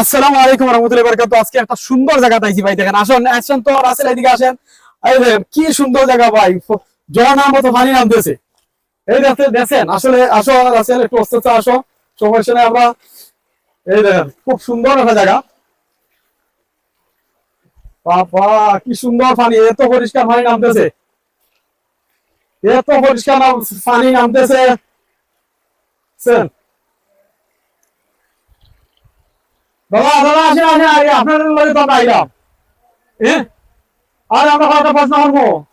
আসসালামু আলাইকুম রহমতুল্লাহ বারকাত। আজকে একটা সুন্দর জায়গা পাইছি ভাই, দেখেন। আসেন আসেন তো, রাসেল এদিকে আসেন। কি সুন্দর জায়গা ভাই। জড়ানার মতো পানি নামতেছে। এই দেখতে দেখেন আসলে আসো, রাসেল, একটু আস্তে আসো। সমস্যা নেই আমরা এই দেখেন, খুব সুন্দর একটা জায়গা। বাবা, কি সুন্দর পানি, এত পরিষ্কার পানি নামতেছে। এত পরিষ্কার পানি নামতেছে। বাবা দাদা আসেন আসেন আগে আপনাদের লগে হ্যাঁ আর, আমরা প্রশ্ন করব।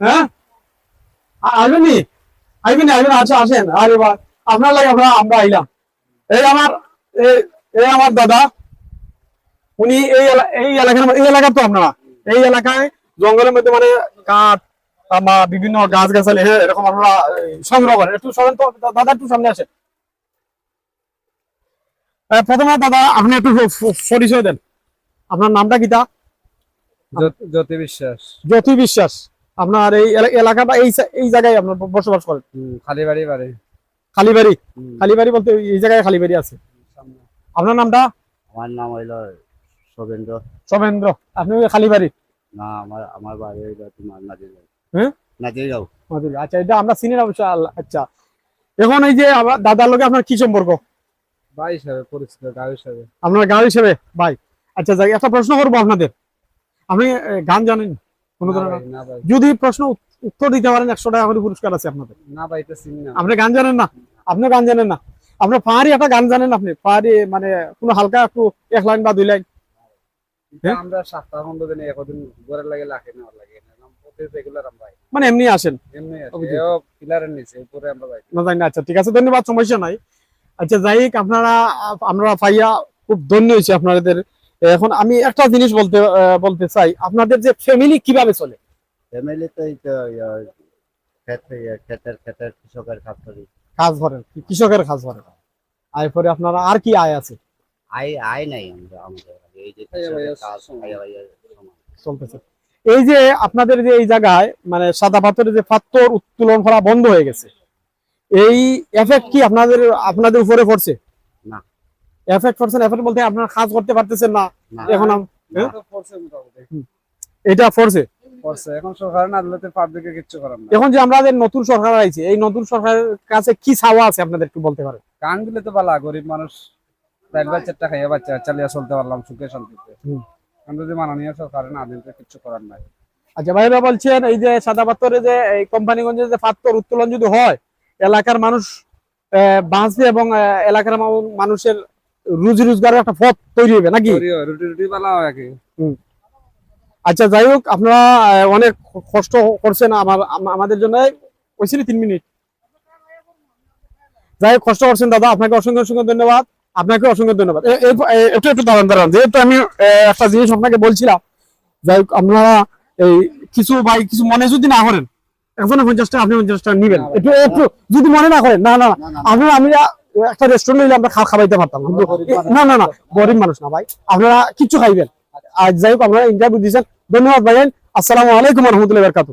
হ্যাঁ আসেন। আপনার লাগে আমরা আমরা আইলাম। এই আমার এই- আমার দাদা, উনি এই এই এলাকার এই এলাকার তো আপনারা। এই এলাকায় জঙ্গলের মধ্যে মানে কাঠ বিভিন্ন গাছ গাছালি এরকম আপনারা সংগ্রহ করেন। একটু সরেন তো, দাদা, একটু সামনে আসেন। প্রথমে দাদা আপনি একটু পরিচয় দেন। আপনার নামটা কিটা জ্যোতি- জ্যোতি বিশ্বাস। জ্যোতি বিশ্বাস। আপনার এই এলা- এলাকাটা এই এই জায়গায় আপনার বসবাস করেন? খালিবাড়ি বাড়ি। খালিবাড়ি? খালিবাড়ি বলতে এই জায়গায় খালিবাড়ি আছে। আপনার নামটা? আমার নাম হইল শোভেন্দ্র। সবেন্দ্র আপনি খালিবাড়ি? না আমার আমার বাড়ি হইল তোমার নাজিরগাঁও। হ্যাঁ? নাজিরগাঁও। আচ্ছা এটা আমরা চিনি না অবশ্য আচ্ছা। এখন এই যে আমার দাদার লোকে আপনার কি সম্পর্ক? ভাই হিসাবে পরিচিত গাঁও হিসাবে। আপনার হিসেবে? ভাই আচ্ছা যাই একটা প্রশ্ন করব আপনাদের। আপনি গান জানেন? কোন ধরনের যদি প্রশ্ন উত্তর দিতে পারেন একশো টাকা করে পুরস্কার আছে আপনাদের। না ভাই এটা চিনি না। আপনি গান জানেন না? আপনি গান জানেন না? আপনার পাহাড়ি একটা গান জানেন আপনি? পাহাড়ি মানে কোনো হালকা একটু এক লাইন বা দুই লাইন? আমরা পনেরো দিনে একদিন ঘরে লাগে লাগে না আমরা ভাই। মানে এমনি আসেন? এমনি আছে পিলারের নিচে উপরে আমরা ভাই না আচ্ছা ঠিক আছে ধন্যবাদ সমস্যা নাই। আচ্ছা যাই হোক আপনারা আমরা পাইয়া খুব ধন্য হয়েছে আপনাদের। এখন আমি একটা জিনিস বলতে বলতে চাই আপনাদের যে ফ্যামিলি কীভাবে চলে? ফ্যামিলি তো এই তো ক্ষেত ক্ষেতের ক্ষেতের কৃষকের কাজ করি। কাজ করেন কৃষকের কাজ করেন। আয় পরে আপনারা আর কি আয় আছে? আয় আয় নাই আমরা আমাদের এই যে। চলতেছে। এই যে আপনাদের যে এই জায়গায় মানে সাদা পাথরের যে পাথর উত্তোলন করা বন্ধ হয়ে গেছে এই এফেক্ট কি আপনাদের আপনাদের উপরে পড়ছে? না। এফেক্ট পড়ছে না এফেক্ট বলতে আপনারা কাজ করতে পারতেছেন না। এখন হ্যাঁ? এটা পড়ছে। পড়ছে। এখন সরকার না দিলে পাবলিকে কিচ্ছু করার না। এখন যে আমাদের নতুন সরকার আইছে এই নতুন সরকারের কাছে কি চাওয়া আছে আপনাদের একটু বলতে পারেন? কান দিলে তো ভালো গরিব মানুষ চার বাচ্চাটা খাইয়া বাচ্চা চালিয়ে চলতে পারলাম সুখে শান্তিতে। এখন যদি মাননীয় সরকার না দিলে কিচ্ছু করার নাই। আচ্ছা ভাইরা বলছেন এই যে সাদা পাথরে যে এই কোম্পানিগঞ্জে যে পাথর উত্তোলন যদি হয় এলাকার মানুষ বাঁচবে এবং এলাকার মানুষের রুজি রোজগারের একটা পথ তৈরি হবে নাকি? করিও, রুটি রুটি বালা আচ্ছা যাই হোক আপনারা অনেক কষ্ট করছেন আমার আমাদের জন্য। হয়েছিল তিন মিনিট। যাই হোক কষ্ট করছেন দাদা আপনাকে অসংখ্য অসংখ্য ধন্যবাদ। আপনাকে অসংখ্য ধন্যবাদ। একটু একটু দাঁড়ান দাঁড়ান। যেহেতু আমি একটা জিনিস আপনাকে বলছিলাম যাই হোক আপনারা এই কিছু ভাই কিছু মনে যদি না করেন একজনে পঞ্চাশ টাকা আপনি পঞ্চাশ টাকা নিবেন একটু একটু যদি মনে না করেন না না না। আপনারা আমি একটা রেস্টুরেন্ট নিলে আমরা খাওয়া খাওয়াইতে পারতাম কিন্তু না না না গরিব মানুষ না ভাই। আপনারা কিচ্ছু খাইবেন। আজ যাই হোক আপনারা ইন্টারভিউ দিয়েছেন ধন্যবাদ ভাইয়েন আসসালামু আলাইকুম রহমতুল্লাহ বরকাতু